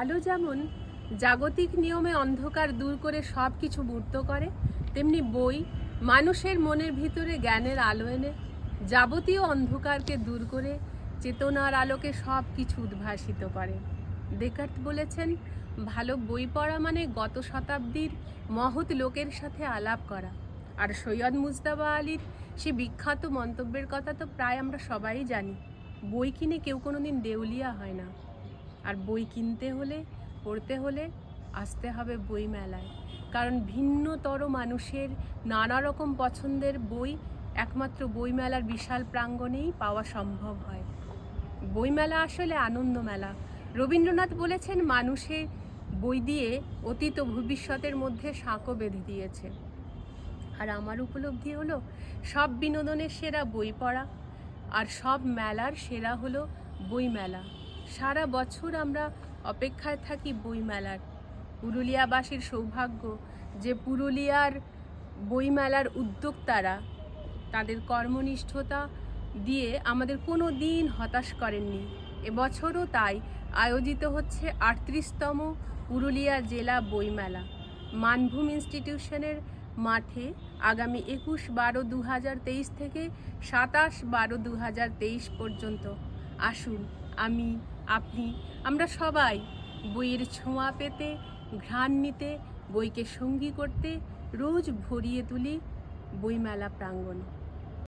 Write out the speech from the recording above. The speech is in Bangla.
আলো যেমন জাগতিক নিয়মে অন্ধকার দূর করে সব কিছু মূর্ত করে, তেমনি বই মানুষের মনের ভিতরে জ্ঞানের আলো এনে, যাবতীয় অন্ধকারকে দূর করে চেতনার আলোকে সব কিছু উদ্ভাসিত করে। ডেকার্ট বলেছেন, ভালো বই পড়া মানে গত শতাব্দীর মহৎ লোকের সাথে আলাপ করা। আর সৈয়দ মুজতাবা আলীর সে বিখ্যাত মন্তব্যের কথা তো প্রায় আমরা সবাই জানি। বই কিনে কেউ কোনো দিন দেউলিয়া হয় না। আর বই কিনতে হলে, পড়তে হলে আসতে হবে বই মেলায় কারণ ভিন্নতর মানুষের নানা রকম পছন্দের বই একমাত্র বইমেলার বিশাল প্রাঙ্গণেই পাওয়া সম্ভব হয়। বইমেলা আসলে আনন্দ মেলা রবীন্দ্রনাথ বলেছেন, মানুষে বই দিয়ে অতীত ভবিষ্যতের মধ্যে সাঁকো বেঁধে দিয়েছে। আর আমার উপলব্ধি হলো, সব বিনোদনের সেরা বই পড়া আর সব মেলার সেরা হলো বই মেলা সারা বছর আমরা অপেক্ষায় থাকি বইমেলার। পুরুলিয়াবাসীর সৌভাগ্য যে পুরুলিয়ার বইমেলার উদ্যোক্তারা তাদের কর্মনিষ্ঠতা দিয়ে আমাদের কোনো দিন হতাশ করেননি। এবছরও তাই আয়োজিত হচ্ছে আটত্রিশতম পুরুলিয়া জেলা বইমেলা। মানভূম ইনস্টিটিউশনের মাঠে আগামী একুশ বারো দু থেকে সাতাশ বারো দু পর্যন্ত আসুন, আমি, আপনি, আমরা সবাই বইয়ের ছোঁয়া পেতে, ঘ্রাণ নিতে, বইকে সঙ্গী করতে, রোজ ভরিয়ে তুলি বইমেলা প্রাঙ্গণ।